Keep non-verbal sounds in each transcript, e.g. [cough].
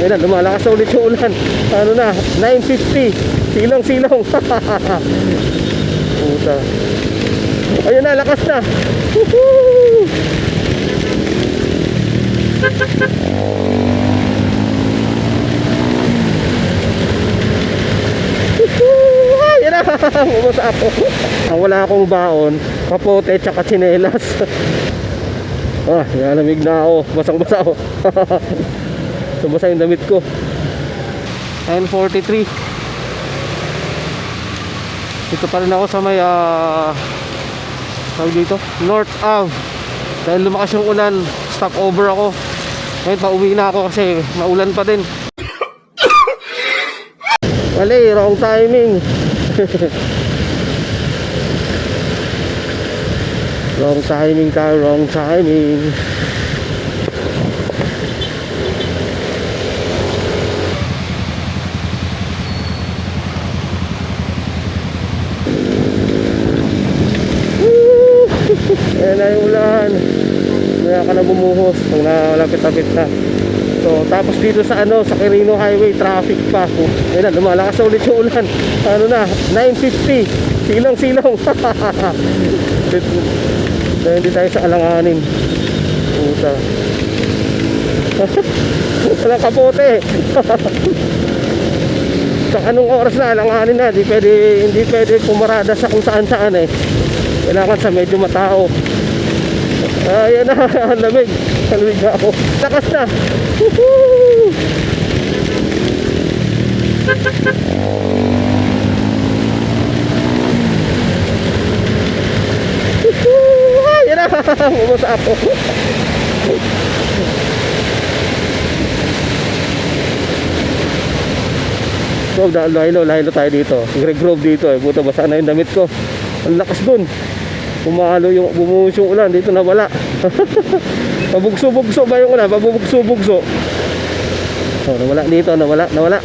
Ayun na, lumalakas na ulit yung ulan. Ano na, 9.50. Silong-silong. [laughs] Puta. Ayun na, lakas na. Woohoo! Ayun na, [laughs] bumasa ako. Wala akong baon, kapote tsaka tsinelas. [laughs] ah, nalamig na ako. Basang-basa ako. Subasa yung damit ko. 9.43 Dito pa rin ako sa may ah tawag dito, North Ave Dahil lumakas yung ulan Stop over ako. Ngayon pauwi na ako kasi maulan pa din. [coughs] Mali, wrong timing. [laughs] Wrong timing tayo, wrong timing Ayan na yung ulan. Maya ka na bumuhos pag nalapit-lapit na. So, tapos dito sa ano, sa Quirino Highway, traffic pa. Ayan na, lumalakas ulit yung ulan. Ano na, 9.50. Silong-silong. [laughs] Dahil hindi tayo sa alanganin. Puta. [laughs] Walang kapote. [laughs] sa anong oras na, alanganin na. Hindi pwede, hindi pwede pumarada sa kung saan saan eh. Kailangan sa medyo matao. Ayan na, [laughs] ang lamig. Lamig na ako. Lakas na. Woohoo! Ayan na, [laughs] bumasa ako. So, dahil lahilo tayo dito. Greg Grove dito eh. Buta basa na yung damit ko. Ang lakas dun. Pumalo yung bumuhos yung ulan. Dito na wala. [laughs] Pabugso-bugso ba yung ulan? Pabugso-bugso. Oh, nawala dito. Nawala, nawala.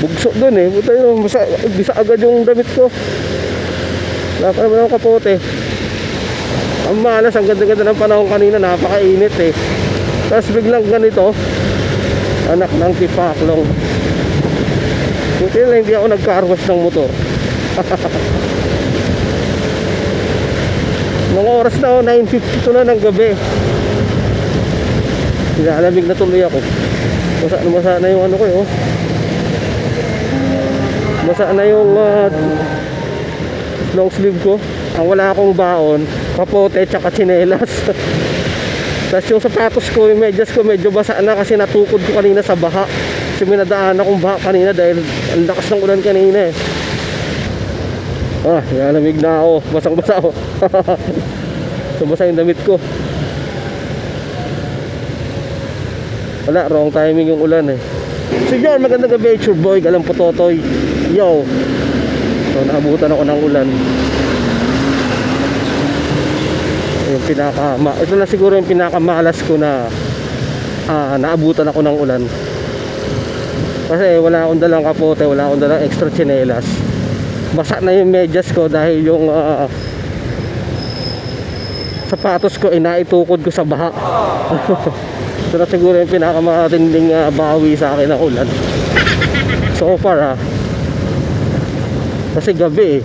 Bugso dun eh. Buta yun. Basa, bisa agad yung damit ko. Wala pa naman akong kapote. Ang malas. Ang ganda-ganda ng panahon kanina. Napakainit eh. Tapos biglang ganito. Anak ng tipaklong. Buti na hindi ako nagkarwas ng motor. [laughs] Nung oras na ako, 9.52 na ng gabi. Nilalamig na tuloy ako. Masa, masa na yung ano ko eh, oh. Masa na yung ah, long sleeve ko. Ang wala akong baon, kapote tsaka tsinelas. [laughs] Tapos yung sapatos ko, yung medyas ko medyo basa na kasi natukod ko kanina sa baha. Kasi may nadaan akong baha kanina dahil ang lakas ng ulan kanina eh. Ah, nalamig na ako. Basang basa ako. [laughs] so basa yung damit ko. Wala, wrong timing yung ulan eh. So yun, magandang gabi, it's your boy, Galang Pototoy. Yo! So naabutan ako ng ulan. Yung pinaka, ma, ito na siguro yung pinakamalas ko na ah, naabutan ako ng ulan. Kasi wala akong dalang kapote, wala akong dalang extra tsinelas. Basa na yung medyas ko dahil yung ah, sapatos ko ay naitukod ko sa baha. [laughs] Na siguro yung pinakamatinding ah, bawi sa akin ng ulan. So far ah. Kasi gabi eh.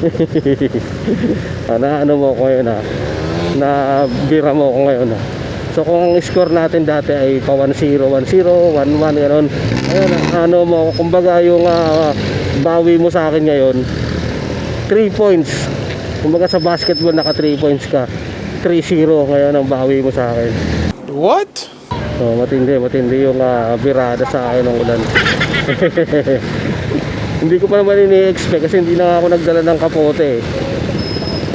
[laughs] na ano mo ko ngayon ah. Na bira mo ko ngayon ah. So kung ang score natin dati ay pa 1-0, 1-0, 1-1 gano'n. Ayun, ano mo, kumbaga yung ah, bawi mo sa akin ngayon, 3 points. Kumbaga sa basketball naka 3 points ka. 3-0 ngayon ang bawi mo sa akin. What? So matindi, matindi yung ah, birada sa akin ng ulan. [laughs] hindi ko pa naman ini-expect kasi hindi na ako nagdala ng kapote eh.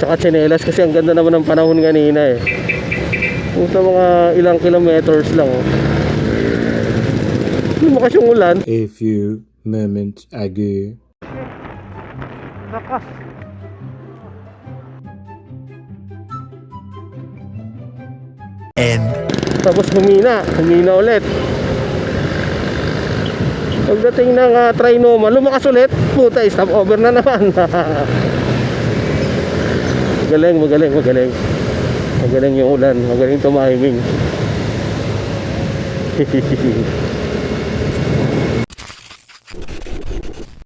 Tsaka tsinelas kasi ang ganda naman ng panahon kanina eh. Puta mga ilang kilometers lang oh. Lumakas yung ulan. A few moments ago. Lakas. End. Tapos humina, humina ulit. Pagdating ng uh, trinoma, lumakas ulit. Puta, stop over na naman. [laughs] magaling, magaling, magaling magaling yung ulan magaling tumahimik. [laughs]